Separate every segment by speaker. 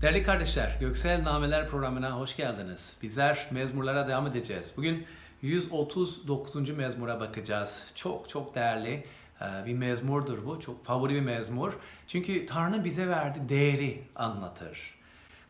Speaker 1: Değerli kardeşler, Göksel Nameler programına hoş geldiniz. Bizler mezmurlara devam edeceğiz. Bugün 139. mezmura bakacağız. Çok çok değerli e, bir mezmurdur bu. Çok favori bir mezmur. Çünkü Tanrı'nın bize verdiği değeri anlatır.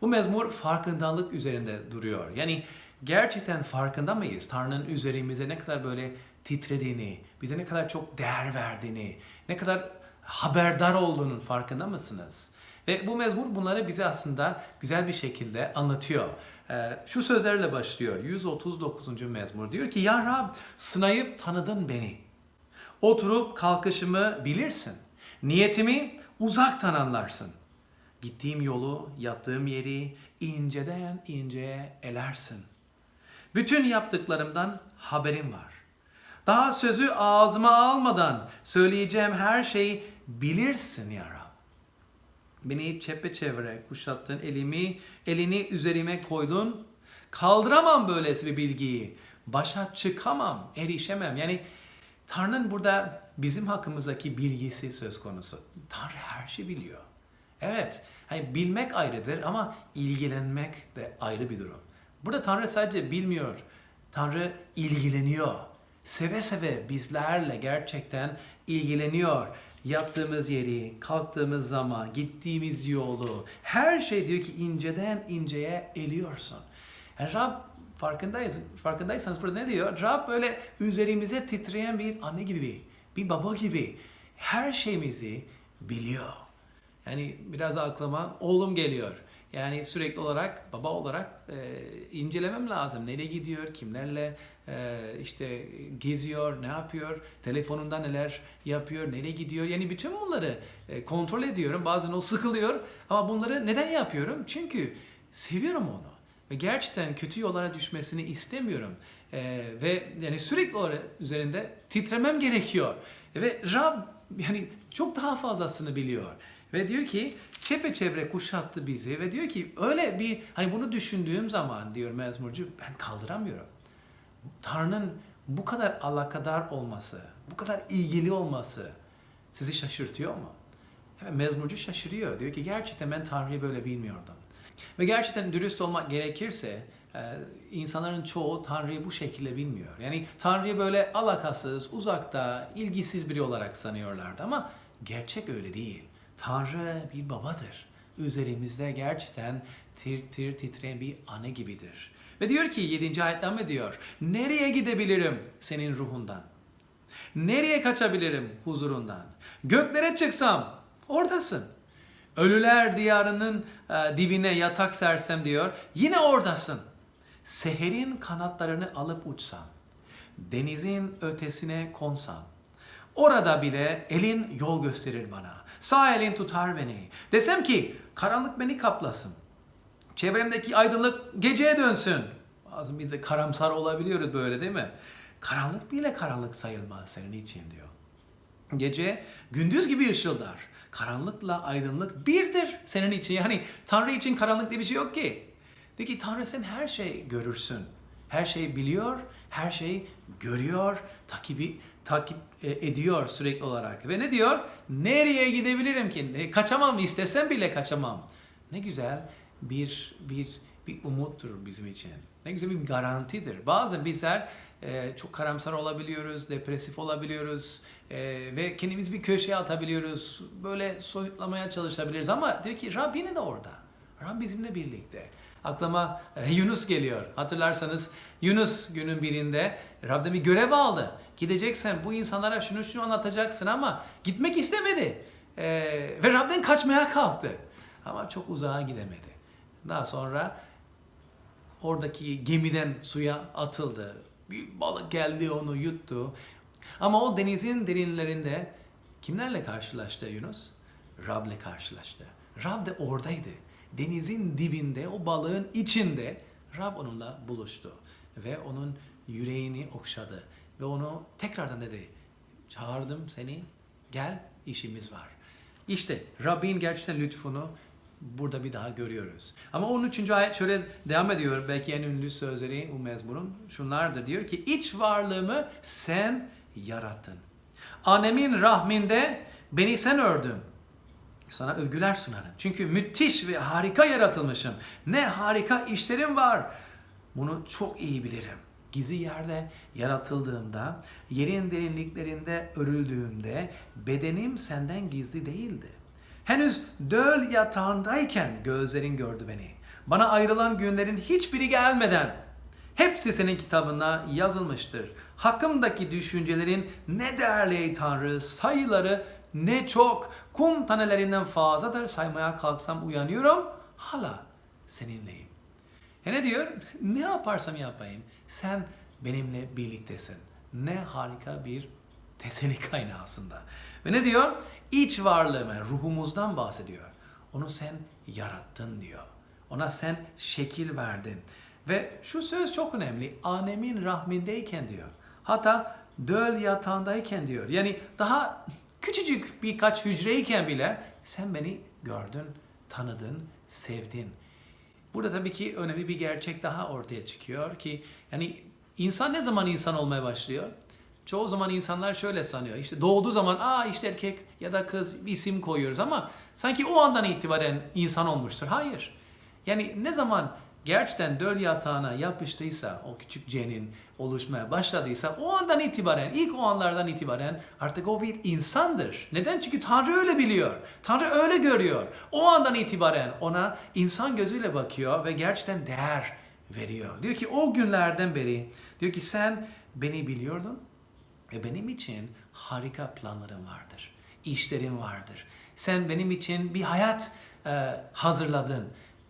Speaker 1: Bu mezmur farkındalık üzerinde duruyor. Yani gerçekten farkında mıyız? Tanrı'nın üzerimize ne kadar böyle titrediğini, bize ne kadar çok değer verdiğini, ne kadar haberdar olduğunun farkında mısınız? Ve bu mezmur bunları bize aslında güzel bir şekilde anlatıyor. Ee, şu sözlerle başlıyor. 139. mezmur diyor ki Ya Rab sınayıp tanıdın beni. Oturup kalkışımı bilirsin. Niyetimi uzaktan anlarsın. Gittiğim yolu, yattığım yeri inceden inceye elersin. Bütün yaptıklarımdan haberim var. Daha sözü ağzıma almadan söyleyeceğim her şeyi bilirsin ya Rab. Beni çepeçevre kuşattın, elimi, elini üzerime koydun. Kaldıramam böylesi bir bilgiyi. Başa çıkamam, erişemem. Yani Tanrı'nın burada bizim hakkımızdaki bilgisi söz konusu. Tanrı her şeyi biliyor. Evet, hani bilmek ayrıdır ama ilgilenmek de ayrı bir durum. Burada Tanrı sadece bilmiyor, Tanrı ilgileniyor. Seve seve bizlerle gerçekten ilgileniyor. Yattığımız yeri, kalktığımız zaman, gittiğimiz yolu, her şey diyor ki inceden inceye eliyorsun. Yani Rab farkındayız, farkındaysanız burada ne diyor? Rab böyle üzerimize titreyen bir anne gibi, bir baba gibi her şeyimizi biliyor. Yani biraz aklıma oğlum geliyor. Yani sürekli olarak baba olarak e, incelemem lazım. Nereye gidiyor, kimlerle e, işte geziyor, ne yapıyor, telefonunda neler yapıyor, nereye gidiyor. Yani bütün bunları e, kontrol ediyorum. Bazen o sıkılıyor ama bunları neden yapıyorum? Çünkü seviyorum onu ve gerçekten kötü yollara düşmesini istemiyorum. E, ve yani sürekli olarak üzerinde titremem gerekiyor. Ve Rab yani çok daha fazlasını biliyor. Ve diyor ki çepeçevre kuşattı bizi ve diyor ki öyle bir hani bunu düşündüğüm zaman diyor mezmurcu ben kaldıramıyorum. Tanrı'nın bu kadar alakadar olması, bu kadar ilgili olması sizi şaşırtıyor mu? Evet, mezmurcu şaşırıyor. Diyor ki gerçekten ben Tanrı'yı böyle bilmiyordum. Ve gerçekten dürüst olmak gerekirse e, insanların çoğu Tanrı'yı bu şekilde bilmiyor. Yani Tanrı'yı böyle alakasız, uzakta, ilgisiz biri olarak sanıyorlardı ama gerçek öyle değil. Tanrı bir babadır. Üzerimizde gerçekten tir tir titreyen bir anne gibidir. Ve diyor ki 7. ayetten mi diyor? Nereye gidebilirim senin ruhundan? Nereye kaçabilirim huzurundan? Göklere çıksam oradasın. Ölüler diyarının e, dibine yatak sersem diyor. Yine oradasın. Seherin kanatlarını alıp uçsam. Denizin ötesine konsam. Orada bile elin yol gösterir bana. Sağ elin tutar beni. Desem ki karanlık beni kaplasın. Çevremdeki aydınlık geceye dönsün. Bazen biz de karamsar olabiliyoruz böyle değil mi? Karanlık bile karanlık sayılmaz senin için diyor. Gece gündüz gibi ışıldar. Karanlıkla aydınlık birdir senin için. Yani Tanrı için karanlık diye bir şey yok ki. De ki Tanrı sen her şeyi görürsün. Her şeyi biliyor, her şeyi görüyor, takibi takip e, ediyor sürekli olarak. Ve ne diyor? Nereye gidebilirim ki? E, Kaçamam, istesem bile kaçamam. Ne güzel bir bir bir umuttur bizim için. Ne güzel bir garantidir. Bazen bizler e, çok karamsar olabiliyoruz, depresif olabiliyoruz e, ve kendimizi bir köşeye atabiliyoruz. Böyle soyutlamaya çalışabiliriz ama diyor ki Rab yine de orada. Rab bizimle birlikte. Aklıma e, Yunus geliyor. Hatırlarsanız Yunus günün birinde Rab'den bir görev aldı. Gideceksen bu insanlara şunu şunu anlatacaksın ama gitmek istemedi. E, ve Rab'den kaçmaya kalktı. Ama çok uzağa gidemedi. Daha sonra oradaki gemiden suya atıldı. Bir balık geldi onu yuttu. Ama o denizin derinlerinde kimlerle karşılaştı Yunus? Rab'le karşılaştı. Rab de oradaydı. Denizin dibinde, o balığın içinde Rab onunla buluştu. Ve onun yüreğini okşadı. Ve onu tekrardan dedi. Çağırdım seni, gel işimiz var. İşte Rabbin gerçekten lütfunu burada bir daha görüyoruz. Ama 13. ayet şöyle devam ediyor. Belki en ünlü sözleri bu mezmunun şunlardır. Diyor ki iç varlığımı sen yarattın. Annemin rahminde beni sen ördün. sana övgüler sunarım. Çünkü müthiş ve harika yaratılmışım. Ne harika işlerim var. Bunu çok iyi bilirim. Gizli yerde yaratıldığımda, yerin derinliklerinde örüldüğümde bedenim senden gizli değildi. Henüz döl yatağındayken gözlerin gördü beni. Bana ayrılan günlerin hiçbiri gelmeden hepsi senin kitabına yazılmıştır. Hakkımdaki düşüncelerin ne değerli ey Tanrı, sayıları ne çok. Kum tanelerinden fazladır. Saymaya kalksam uyanıyorum. Hala seninleyim. E ne diyor? Ne yaparsam yapayım sen benimle birliktesin. Ne harika bir teselli kaynağı aslında. Ve ne diyor? İç varlığımı, ruhumuzdan bahsediyor. Onu sen yarattın diyor. Ona sen şekil verdin. Ve şu söz çok önemli. Annemin rahmindeyken diyor. Hatta döl yatağındayken diyor. Yani daha küçücük birkaç hücreyken bile sen beni gördün, tanıdın, sevdin. Burada tabii ki önemli bir gerçek daha ortaya çıkıyor ki yani insan ne zaman insan olmaya başlıyor? Çoğu zaman insanlar şöyle sanıyor. İşte doğduğu zaman aa işte erkek ya da kız bir isim koyuyoruz ama sanki o andan itibaren insan olmuştur. Hayır. Yani ne zaman gerçekten döl yatağına yapıştıysa, o küçük cenin oluşmaya başladıysa o andan itibaren, ilk o anlardan itibaren artık o bir insandır. Neden? Çünkü Tanrı öyle biliyor. Tanrı öyle görüyor. O andan itibaren ona insan gözüyle bakıyor ve gerçekten değer veriyor. Diyor ki o günlerden beri, diyor ki sen beni biliyordun ve benim için harika planlarım vardır. İşlerim vardır. Sen benim için bir hayat e, hazırladın.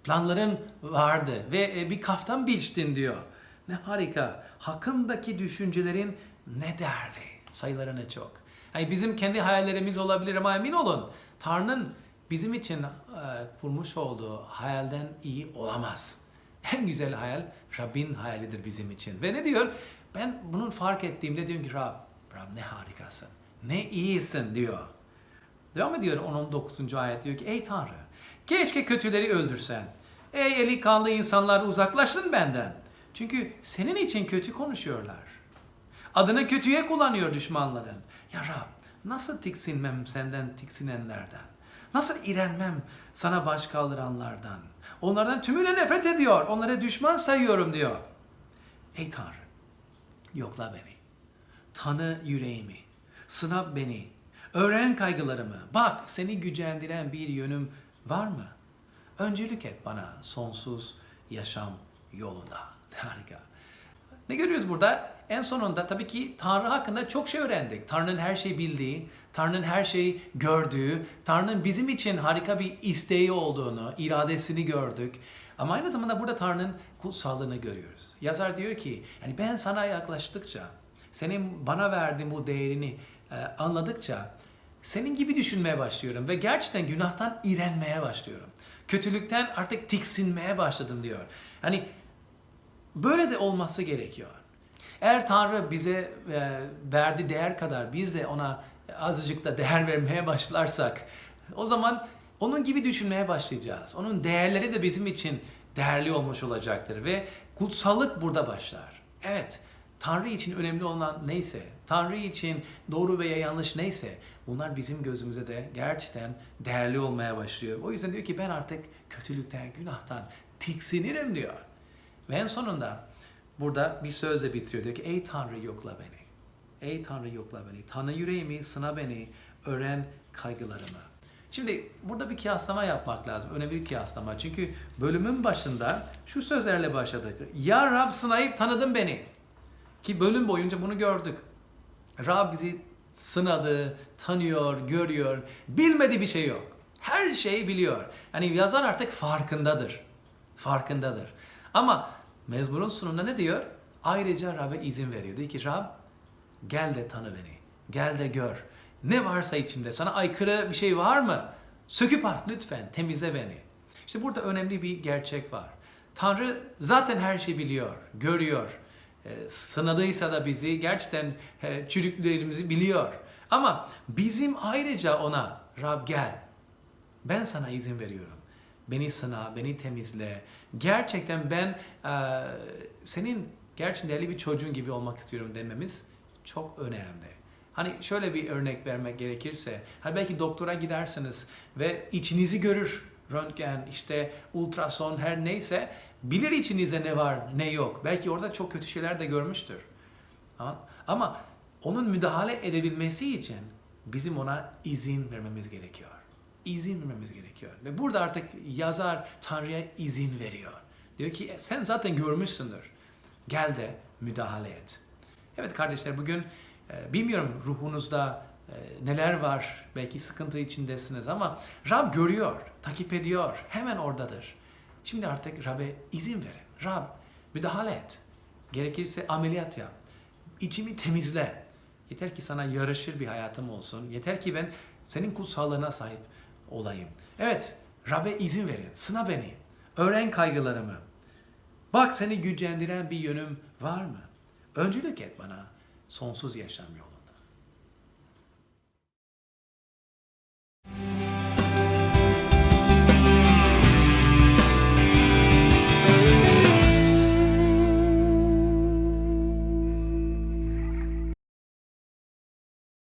Speaker 1: Planların vardı ve e, bir kaftan biçtin diyor. Ne harika. Hakkımdaki düşüncelerin ne değerli. Sayıları ne çok. Yani bizim kendi hayallerimiz olabilir ama emin olun Tanrı'nın bizim için e, kurmuş olduğu hayalden iyi olamaz. En güzel hayal Rabbin hayalidir bizim için. Ve ne diyor? Ben bunun fark ettiğimde diyorum ki Rab, Rab ne harikasın. Ne iyisin diyor. Devam ediyor 19. ayet diyor ki ey Tanrı keşke kötüleri öldürsen. Ey eli kanlı insanlar uzaklaşsın benden. Çünkü senin için kötü konuşuyorlar. Adını kötüye kullanıyor düşmanların. Ya Rab nasıl tiksinmem senden tiksinenlerden? Nasıl irenmem sana baş kaldıranlardan? Onlardan tümüyle nefret ediyor. Onlara düşman sayıyorum diyor. Ey Tanrı yokla beni. Tanı yüreğimi. Sınav beni. Öğren kaygılarımı. Bak seni gücendiren bir yönüm var mı? Öncülük et bana sonsuz yaşam yolunda. Harika. Ne görüyoruz burada? En sonunda tabii ki Tanrı hakkında çok şey öğrendik. Tanrı'nın her şeyi bildiği, Tanrı'nın her şeyi gördüğü, Tanrı'nın bizim için harika bir isteği olduğunu, iradesini gördük. Ama aynı zamanda burada Tanrı'nın kutsallığını görüyoruz. Yazar diyor ki, yani ben sana yaklaştıkça, senin bana verdiğin bu değerini e, anladıkça senin gibi düşünmeye başlıyorum ve gerçekten günahtan iğrenmeye başlıyorum. Kötülükten artık tiksinmeye başladım diyor. Hani böyle de olması gerekiyor. Eğer Tanrı bize e, verdiği değer kadar biz de ona azıcık da değer vermeye başlarsak o zaman onun gibi düşünmeye başlayacağız. Onun değerleri de bizim için değerli olmuş olacaktır ve kutsallık burada başlar. Evet, Tanrı için önemli olan neyse, Tanrı için doğru veya yanlış neyse bunlar bizim gözümüze de gerçekten değerli olmaya başlıyor. O yüzden diyor ki ben artık kötülükten, günahtan tiksinirim diyor. Ve en sonunda burada bir sözle bitiriyor. Diyor ki ey Tanrı yokla beni. Ey Tanrı yokla beni. Tanı yüreğimi, sına beni, öğren kaygılarımı. Şimdi burada bir kıyaslama yapmak lazım. Önemli bir kıyaslama. Çünkü bölümün başında şu sözlerle başladık. Ya Rab sınayıp tanıdın beni. Ki bölüm boyunca bunu gördük. Rab bizi sınadı, tanıyor, görüyor. Bilmediği bir şey yok. Her şeyi biliyor. Yani yazar artık farkındadır. Farkındadır. Ama mezmurun sonunda ne diyor? Ayrıca Rab'be izin veriyor. Diyor ki Rab gel de tanı beni. Gel de gör. Ne varsa içimde sana aykırı bir şey var mı? Söküp at lütfen temizle beni. İşte burada önemli bir gerçek var. Tanrı zaten her şeyi biliyor, görüyor. E, sınadıysa da bizi gerçekten çürüklüklerimizi biliyor. Ama bizim ayrıca ona Rab gel. Ben sana izin veriyorum. Beni sına, beni temizle. Gerçekten ben e, senin gerçekten değerli bir çocuğun gibi olmak istiyorum dememiz çok önemli. Hani şöyle bir örnek vermek gerekirse, hani belki doktora gidersiniz ve içinizi görür. Röntgen, işte ultrason her neyse bilir içinizde ne var ne yok. Belki orada çok kötü şeyler de görmüştür. Ama- onun müdahale edebilmesi için bizim ona izin vermemiz gerekiyor. İzin vermemiz gerekiyor. Ve burada artık yazar Tanrı'ya izin veriyor. Diyor ki "E, sen zaten görmüşsündür. Gel de müdahale et. Evet kardeşler bugün e, bilmiyorum ruhunuzda e, neler var. Belki sıkıntı içindesiniz ama Rab görüyor, takip ediyor. Hemen oradadır. Şimdi artık Rab'be izin verin. Rab müdahale et. Gerekirse ameliyat yap. İçimi temizle. Yeter ki sana yaraşır bir hayatım olsun. Yeter ki ben senin kutsallığına sahip olayım. Evet, Rab'be izin verin. Sına beni. Öğren kaygılarımı. Bak seni gücendiren bir yönüm var mı? Öncülük et bana sonsuz yaşam yolunda.